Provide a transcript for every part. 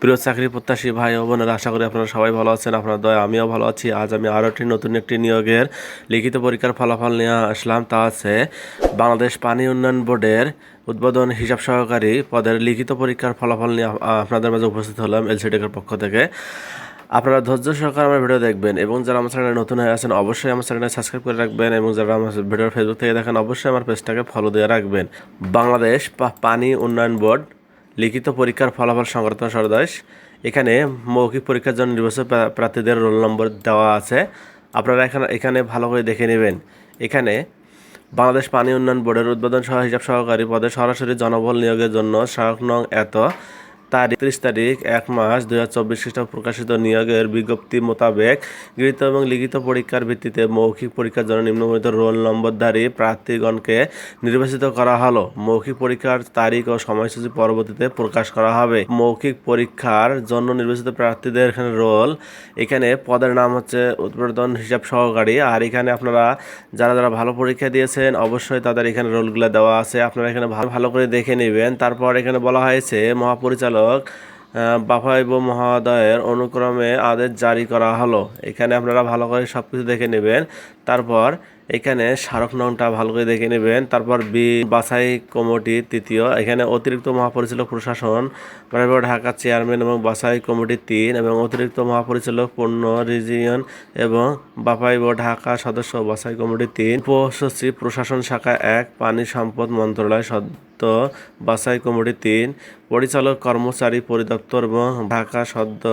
প্রিয় চাকরি প্রত্যাশী ভাই ও বোনেরা, আশা করি আপনারা সবাই ভালো আছেন, আপনার দয়া, আমিও ভালো আছি। আজ আমি আরও একটি নতুন একটি নিয়োগের লিখিত পরীক্ষার ফলাফল নিয়ে আসলাম। তা আছে বাংলাদেশ পানি উন্নয়ন বোর্ডের উদ্বোধন হিসাব সহকারী পদের লিখিত পরীক্ষার ফলাফল নিয়ে আপনাদের মাঝে উপস্থিত হলাম এলসিডিকের পক্ষ থেকে। আপনারা ধৈর্য সহকারে আমার ভিডিও দেখবেন এবং যারা আমার চ্যানেলে নতুন হয়ে আছেন, অবশ্যই আমার চ্যানেলে সাবস্ক্রাইব করে রাখবেন এবং যারা আমার ভিডিও ফেসবুক থেকে দেখেন, অবশ্যই আমার পেজটাকে ফলো দিয়ে রাখবেন। বাংলাদেশ পানি উন্নয়ন বোর্ড লিখিত পরীক্ষার ফলাফল সংক্রান্ত সরদাস এখানে মৌখিক পরীক্ষার জন্য নির্বাচিত প্রার্থীদের রোল নম্বর দেওয়া আছে। আপনারা এখানে এখানে ভালো করে দেখে নেবেন। এখানে বাংলাদেশ পানি উন্নয়ন বোর্ডের উদ্বোধন সহ হিসাব সহকারী পদে সরাসরি জনবল নিয়োগের জন্য সড়ক নং এত তারিখ ত্রিশ তারিখ, এক মাস দুই হাজার চব্বিশ খ্রিস্টাব্দ প্রকাশিত নিয়োগের বিজ্ঞপ্তি মোতাবেক গৃহীত এবং লিখিত পরীক্ষার ভিত্তিতে মৌখিক পরীক্ষার জন্য নিম্নবর্ণিত রোল নম্বরধারী প্রার্থীগণকে নির্বাচিত করা হলো। মৌখিক পরীক্ষার তারিখ ও সময়সূচি পরবর্তীতে প্রকাশ করা হবে। মৌখিক পরীক্ষার জন্য নির্বাচিত প্রার্থীদের এখানে রোল, এখানে পদের নাম হচ্ছে উৎপাদন হিসাব সহকারী, আর এখানে আপনারা যারা যারা ভালো পরীক্ষা দিয়েছেন, অবশ্যই তাদের এখানে রোলগুলো দেওয়া আছে। আপনারা এখানে ভালো ভালো করে দেখে নেবেন। তারপর এখানে বলা হয়েছে, মহাপরিচালক বাফাইব মহোদয়ের অনুক্রমে আদেশ জারি করা হলো। এখানে আপনারা ভালো করে সব কিছু দেখে নেবেন। তারপর এখানে স্মারক নংটা ভালো করে দেখে নেবেন। তারপর বি, বাছাই কমিটি তৃতীয়। এখানে অতিরিক্ত মহাপরিচালক প্রশাসন ঢাকা চেয়ারম্যান এবং বাছাই কমিটি তিন এবং অতিরিক্ত মহাপরিচালক পূর্ণ রিজিয়ন এবং বাপাইব ঢাকা সদস্য বাছাই কমিটি তিন। উপসচিব প্রশাসন শাখা এক, পানি সম্পদ মন্ত্রণালয় বাছাই কমিটি তিন পরিচালক কর্মচারী পরিদপ্তর এবং ঢাকা সদ্য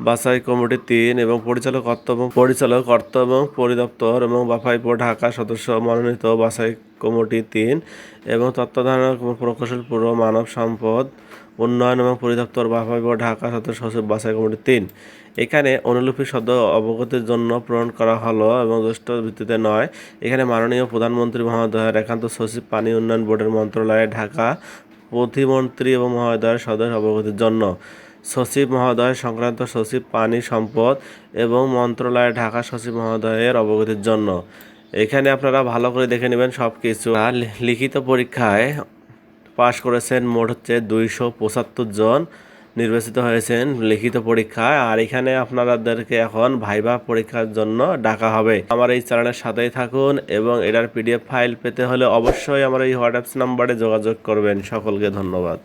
বাছাই কমিটি তিন এবং পরিচালক এবং পরিচালক এবং পরিদপ্তর এবং বাফাইপুর ঢাকা সদস্য মনোনীত বাছাই কমিটি তিন এবং তত্ত্বাবধায়ক প্রকৌশল পূর্ব মানব সম্পদ উন্নয়ন এবং পরিদপ্তর বাফাইপুর ঢাকা সদস্য সচিব বাছাই কমিটি তিন। এখানে অনুলিপি সদ্য অবগতির জন্য প্রেরণ করা হলো এবং জ্যেষ্ঠ ভিত্তিতে নয়। এখানে মাননীয় প্রধানমন্ত্রী মহোদয়ের একান্ত সচিব পানি উন্নয়ন বোর্ডের মন্ত্রণালয়ে ঢাকা প্রতিমন্ত্রী এবং মহোদয়ের সদস্য অবগতির জন্য সচিব মহোদয়, সংক্রান্ত সচিব পানি সম্পদ এবং মন্ত্রণালয়ের ঢাকা সচিব মহোদয়ের অবগতির জন্য। এখানে আপনারা ভালো করে দেখে নেবেন সব কিছু আর লিখিত পরীক্ষায় পাশ করেছেন মোট হচ্ছে দুইশো পঁচাত্তর জন নির্বাচিত হয়েছেন লিখিত পরীক্ষায়। আর এখানে আপনাদেরকে এখন ভাইবা পরীক্ষার জন্য ডাকা হবে। আমার এই চ্যানেলের সাথেই থাকুন এবং এটার পিডিএফ ফাইল পেতে হলে অবশ্যই আমার এই হোয়াটসঅ্যাপ নাম্বারে যোগাযোগ করবেন। সকলকে ধন্যবাদ।